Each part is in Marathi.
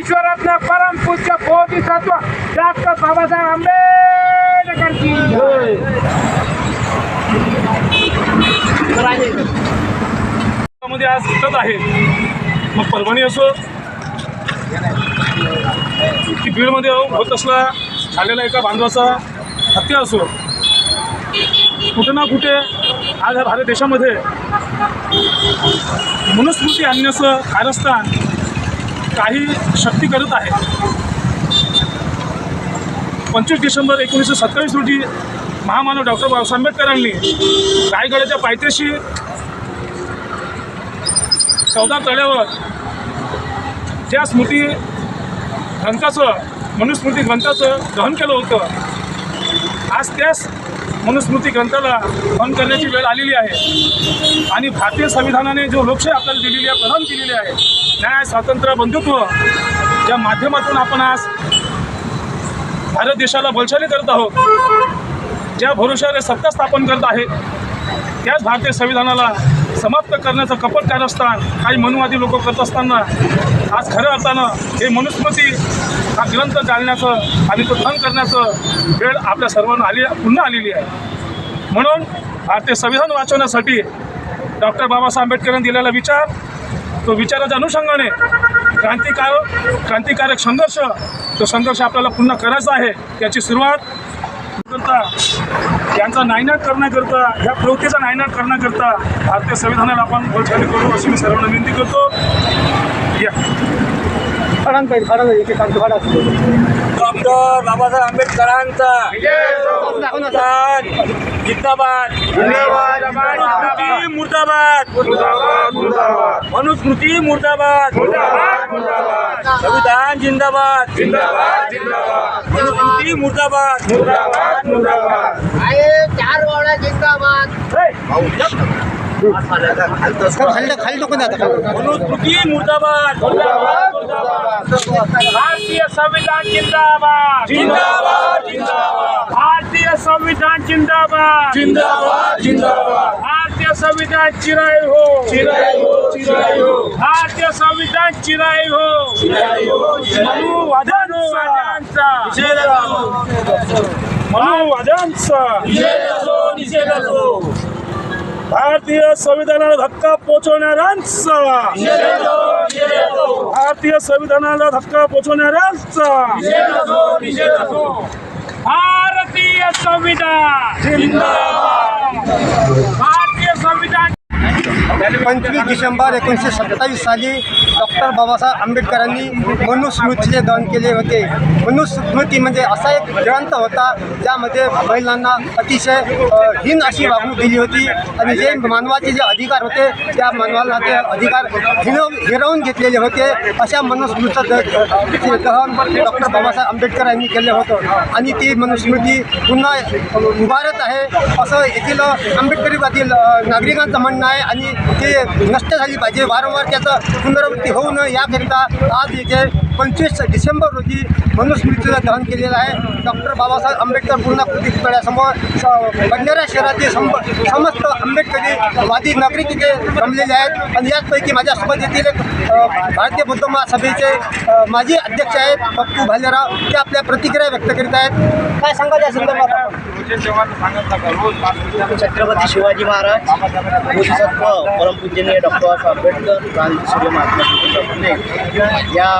ईश्वरातला परम पूज्य बोधिसत्व डॉक्टर बाबासाहेब आंबेडकरची. मध्ये आज सुटत आहे. मग परभणी असो की बीडमध्ये हो, होत असला झालेला एका बांधवाचा हत्या असो कुठे ना कुठे आज ह्या भारत देशामध्ये मनुस्मृती आणण्याचं कारस्थान काही शक्ती करत आहे. पंचवीस डिसेंबर एकोणीसशे सत्तावीस रोजी महामानव डॉक्टर बाबासाहेब आंबेडकरांनी रायगडाच्या पायथ्याशी चौदा तळ्यावर ज्या स्मृती ग्रंथाचं मनुस्मृती ग्रंथाचं दहन केलं होतं. आज त्याच मनुस्मृती ग्रंथाला दहन करण्याची वेळ आलेली आहे. आणि भारतीय संविधानाने जो लोकशाही आपल्याला दिलेली आहे प्रदान केलेली आहे न्याय स्वातंत्र्य बंधुत्व या माध्यमातून आपण आज भारत देशाला बलशाली करत आहोत. ज्या भरोशाने सत्ता स्थापन करत आहे त्याच भारतीय संविधानाला समाप्त करण्याचं कपट कारस्थान काही मनुवादी लोक करत असताना आज खऱ्या अर्थानं हे मनुस्मृती हा ग्रंथ जाळण्याचं आणि तो धन करण्याचं वेळ आपल्या सर्वांना आली पुन्हा आलेली आहे. म्हणून भारतीय संविधान वाचवण्यासाठी डॉक्टर बाबासाहेब आंबेडकरांनी दिलेला विचार तो विचाराच्या अनुषंगाने क्रांतिकारक क्रांतिकारक संघर्ष तो संघर्ष आपल्याला पुन्हा करायचा आहे याची सुरुवात करता यांचा नायनाट करण्याकरता ह्या प्रवृत्तीचा नायनाट करण्याकरता भारतीय संविधानाला आपण बोलचाली करू अशी मी सर्वांना विनंती करतो. या. डॉक्टर बाबासाहेब आंबेडकरांचा. जिंदाबाद. जिंदाबाद. मनुस्मृती मुर्दाबाद. मनुस्मृती मुर्दाबाद. संविधान जिंदाबाद. मनुस्मृती मुर्दाबाद. चार वाडा जिंदाबाद. मनुस्मृती मुर्दाबाद. भारतीय संविधान जिंदाबाद. जिंदाबाद जिंदाबाद. भारतीय संविधान जिंदाबाद. जिंदाबाद जिंदाबाद. भारतीय संविधान चिराई हो. चिराई हो चिराई हो. भारतीय संविधान चिराई हो. चिराई हो चिराई हो. असो निषेध असो भारतीय संविधानाला धक्का पोचवणाऱ्यांचा. भारतीय संविधानाला धक्का पोचवणाऱ्यांचा निषेध असो निषेध असो भारतीय संविधान! भारतीय संविधान! पंचवीस डिसेंबर एकोणीसशे सत्तावीस साली डॉक्टर बाबासाहेब आंबेडकरांनी मनुस्मृतीचे दहन केले होते. मनुस्मृती म्हणजे असा एक ग्रंथ होता ज्यामध्ये महिलांना अतिशय हीन अशी वागणूक दिली होती. आणि जे मानवाचे जे अधिकार होते त्या मानवाला ते अधिकार हिनव हिरावून घेतलेले होते. अशा मनुस्मृतीचं द- ते दहन डॉक्टर बाबासाहेब आंबेडकर यांनी केलं होतं. आणि ती मनुस्मृती पुन्हा उभारत आहे. असं येथील आंबेडकरीवादील नागरिकांचं म्हणणं आहे. आणि ते नष्ट झाली पाहिजे. वारंवार त्याचं पुनरावृत्ती होऊ नये याकरिता आज इथे पंचवीस डिसेंबर रोजी मनुस्मृतीचं दहन केलेलं आहे. डॉक्टर बाबासाहेब आंबेडकर पूर्ण कृती पुतळ्यासमोर स- बंजारा शहरातील सम समस्त आंबेडकरी वादी नागरिक इथे जमलेले आहेत. आणि याचपैकी माझ्यासोबत येथील एक भारतीय बौद्ध महासभेचे माजी अध्यक्ष आहेत पप्पू भालेराव. ते आपल्या प्रतिक्रिया व्यक्त करीत आहेत. काय सांगा त्या संदर्भात छत्रपती शिवाजी महाराज बोधिसत्व परमपूजनीय डॉक्टर बाबासाहेब आंबेडकर गांधी सूर्य महात्मा या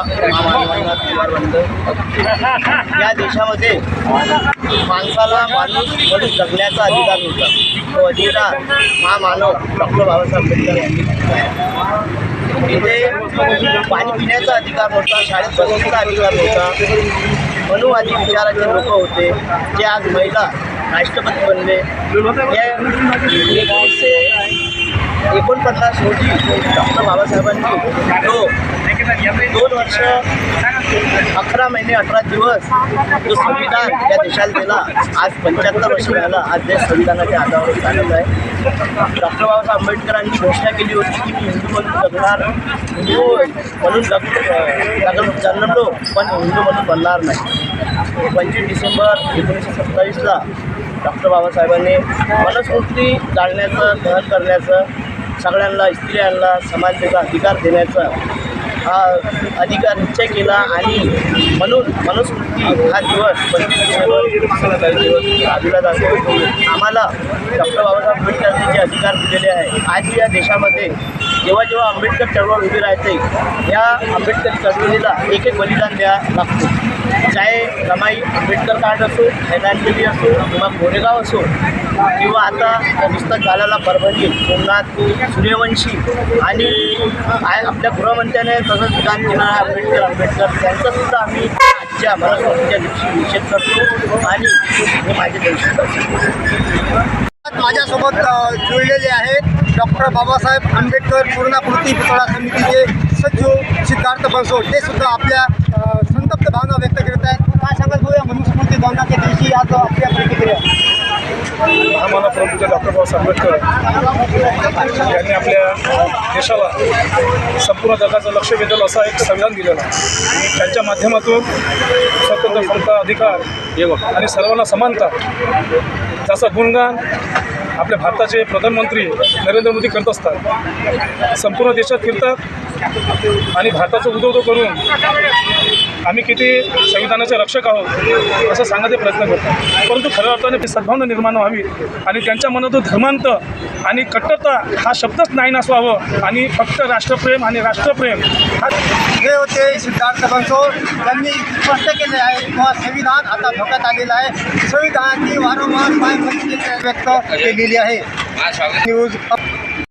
या देशामध्ये माणसाला माणूस म्हणून जगण्याचा अधिकार होता. तो अधिकार महामानव डॉक्टर बाबासाहेब आंबेडकर यांनी आहे. इथे पाणी पिण्याचा अधिकार होता शाळेत बसण्याचा अधिकार नव्हता. मनुवादी विचाराचे लोक होते जे आज महिला राष्ट्रपती बनले. एकोणपन्नास रोजी डॉक्टर बाबासाहेबांनी तो दोन वर्ष अकरा महिने अठरा दिवस जो संविधान या देशाला दिला आज पंच्याहत्तर वर्ष झालं आज देश संविधानाच्या आधारावर चालत आहे. डॉक्टर बाबासाहेब आंबेडकरांनी घोषणा केली होती की मी हिंदू म्हणून जगणार हिंदू म्हणून जग जन्मलो पण हिंदू म्हणून बनणार नाही. पंचवीस डिसेंबर एकोणीसशे सत्तावीसला डॉक्टर बाबासाहेबांनी मनुस्मृती जाळण्याचं दहन करण्याचं सगळ्यांना स्त्रियांना समानतेचा अधिकार देण्याचं हा अधिकार निश्चय केला आणि म्हणून मनुस्मृती हा दिवस पंचवीस डिसेंबर दिवस जातो. आम्हाला डॉक्टर बाबासाहेब आंबेडकरांनी जे अधिकार दिलेले आहे आज या देशामध्ये जेव्हा जेव्हा आंबेडकर चळवळ उभी राहते या आंबेडकर चळवळीला एक एक बलिदान द्या लागतो. चाहे रमाई आंबेडकर कार्ड असो एन असो किंवा गोरेगाव असो किंवा आता पुस्तक घालायला परभणी सोमनाथ सूर्यवंशी आणि आपल्या गृहमंत्र्याने तसंच विधान केलं आंबेडकर आंबेडकर. त्यांचा सुद्धा आम्ही आजच्या मराठवाड्याच्या दिवशी निषेध करतो आणि हे माझे दर्शन माझ्यासोबत जुळलेले आहेत. डॉक्टर बाबासाहेब आंबेडकर पूर्णाकृती पुतळा समितीचे सचिव सिद्धार्थ बनसोड ते सुद्धा आपल्या संतप्त भावना व्यक्त करत आहेत. काय सांगाल भाऊ या मनुस्मृती दिनाच्या दिवशी आज आपल्या प्रतिक्रिया? आम्हाला प्रभूचे डॉक्टर बाबासाहेब आंबेडकर यांनी आपल्या देशाला संपूर्ण जगाचं लक्ष वेधलं असं एक संविधान दिलेलं त्यांच्या माध्यमातून स्वतंत्र समता अधिकार आणि सर्वांना समानता त्याचं गुणगान आपल्या भारताचे प्रधानमंत्री नरेंद्र मोदी करत असतात. संपूर्ण देशात फिरतात आणि भारताचं उदोदो करून आम्ही किती संविधानाचे रक्षक आहोत असं सांगण्याचा प्रयत्न करतो. परंतु खऱ्या अर्थाने ती सद्भावना निर्माण व्हावी आणि त्यांच्या मनातून धर्मांत आणि कट्टरता हा शब्दच नाही नसवावं आणि फक्त राष्ट्रप्रेम आणि राष्ट्रप्रेम हा हे होते सिद्धार्थ बनसोड त्यांनी स्पष्ट केले आहे किंवा संविधान आता धोक्यात आलेलं आहे. संविधानाची वारंवार व्यक्त केलेली आहे. न्यूज